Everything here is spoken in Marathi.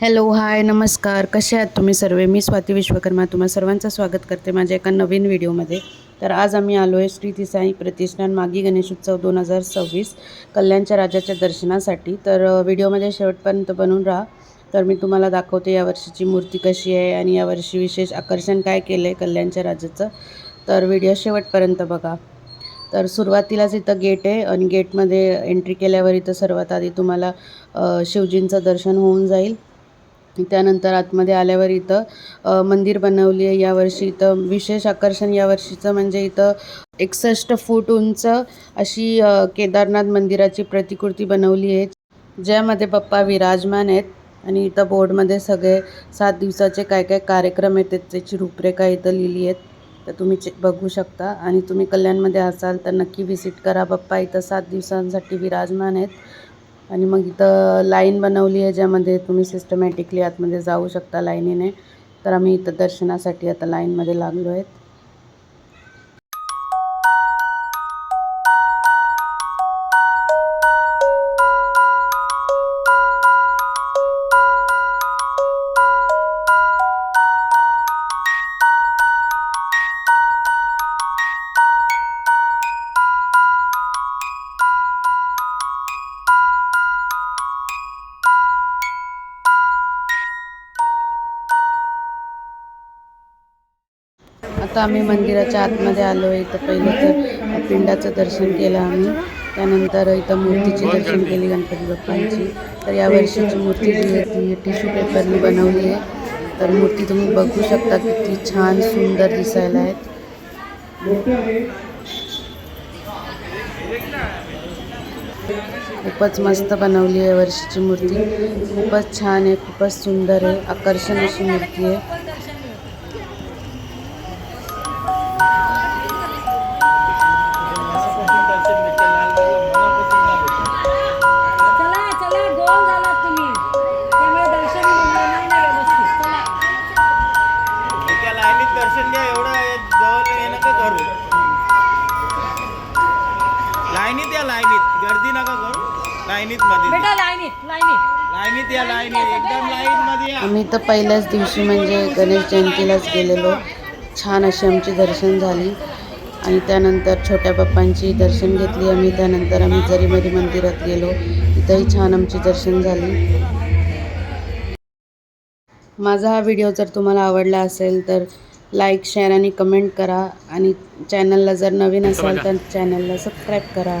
हॅलो हाय नमस्कार. कसे आहात तुम्ही सर्व? मी स्वाती विश्वकर्मा तुम्हा सर्वांचं स्वागत करते माझ्या एका नवीन व्हिडिओमध्ये. तर आज आम्ही आलो आहे श्री तिसाई प्रतिष्ठान मागी गणेश उत्सव दोन हजार सव्वीस कल्याणच्या राजाच्या दर्शनासाठी. तर व्हिडिओमध्ये शेवटपर्यंत बनून राहा. तर मी तुम्हाला दाखवते यावर्षीची मूर्ती कशी आहे आणि यावर्षी विशेष आकर्षण काय केलं आहे कल्याणच्या राजाचं. तर व्हिडिओ शेवटपर्यंत बघा. तर सुरुवातीलाच इथं गेट आहे आणि गेटमध्ये एंट्री केल्यावर इथं सर्वात आधी तुम्हाला शिवजींचं दर्शन होऊन जाईल. त्यानंतर आतमध्ये आल्यावर इथं मंदिर बनवली आहे. यावर्षी इथं विशेष आकर्षण यावर्षीचं म्हणजे इथं एकसष्ट फूट उंच अशी केदारनाथ मंदिराची प्रतिकृती बनवली आहे. ज्यामध्ये पप्पा विराजमान आहेत आणि इथं बोर्डमध्ये सगळे सात दिवसाचे काय काय कार्यक्रम आहेत त्याची रूपरेखा इथं लिहिली आहेत. तर तुम्ही चे बघू शकता. आणि तुम्ही कल्याणमध्ये असाल तर नक्की व्हिजिट करा. पप्पा इथं सात दिवसांसाठी विराजमान आहेत. आणि मग इथं लाईन बनवली आहे ज्यामध्ये तुम्ही सिस्टमॅटिकली आतमध्ये जाऊ शकता लाईनीने. तर आम्ही इथं दर्शनासाठी आता लाईनमध्ये लागलो आहेत. आता आम्ही मंदिराच्या आतमध्ये आलो. आहे इथं पहिलं तर पिंडाचं दर्शन केलं आम्ही. त्यानंतर इथं मूर्तीचे दर्शन केली गणपती बाप्पांची. तर या वर्षीची मूर्ती जी आहे ती टिश्यू पेपरने बनवली आहे. तर मूर्ती तुम्ही बघू शकता किती छान सुंदर दिसायला आहेत. खूपच मस्त बनवली आहे वर्षीची मूर्ती. खूपच छान आहे खूपच सुंदर आहे आकर्षण अशी मूर्ती आहे. गर्दी नका करू. लाईनीत मध्ये. बेटा लाईनीत लाईनीत. लाईनीत या लाईनीत. एकदम लाईन मध्ये या. आम्ही तर पहिल्याच दिवशी म्हणजे गणेश जयंतीलाच गेलेलो. छान अशी आमची दर्शन झाली. आणि त्यानंतर छोट्या बाप्पांची दर्शन घेतली आम्ही. त्यानंतर आम्ही जरीमरी मंदिरात गेलो. तिथंही छान आमची दर्शन झाली. माझा हा व्हिडिओ जर तुम्हाला आवडला असेल तर लाईक शेअर आणि कमेंट करा. आणि चॅनलला जर नवीन असाल तर चॅनलला सबस्क्राईब करा.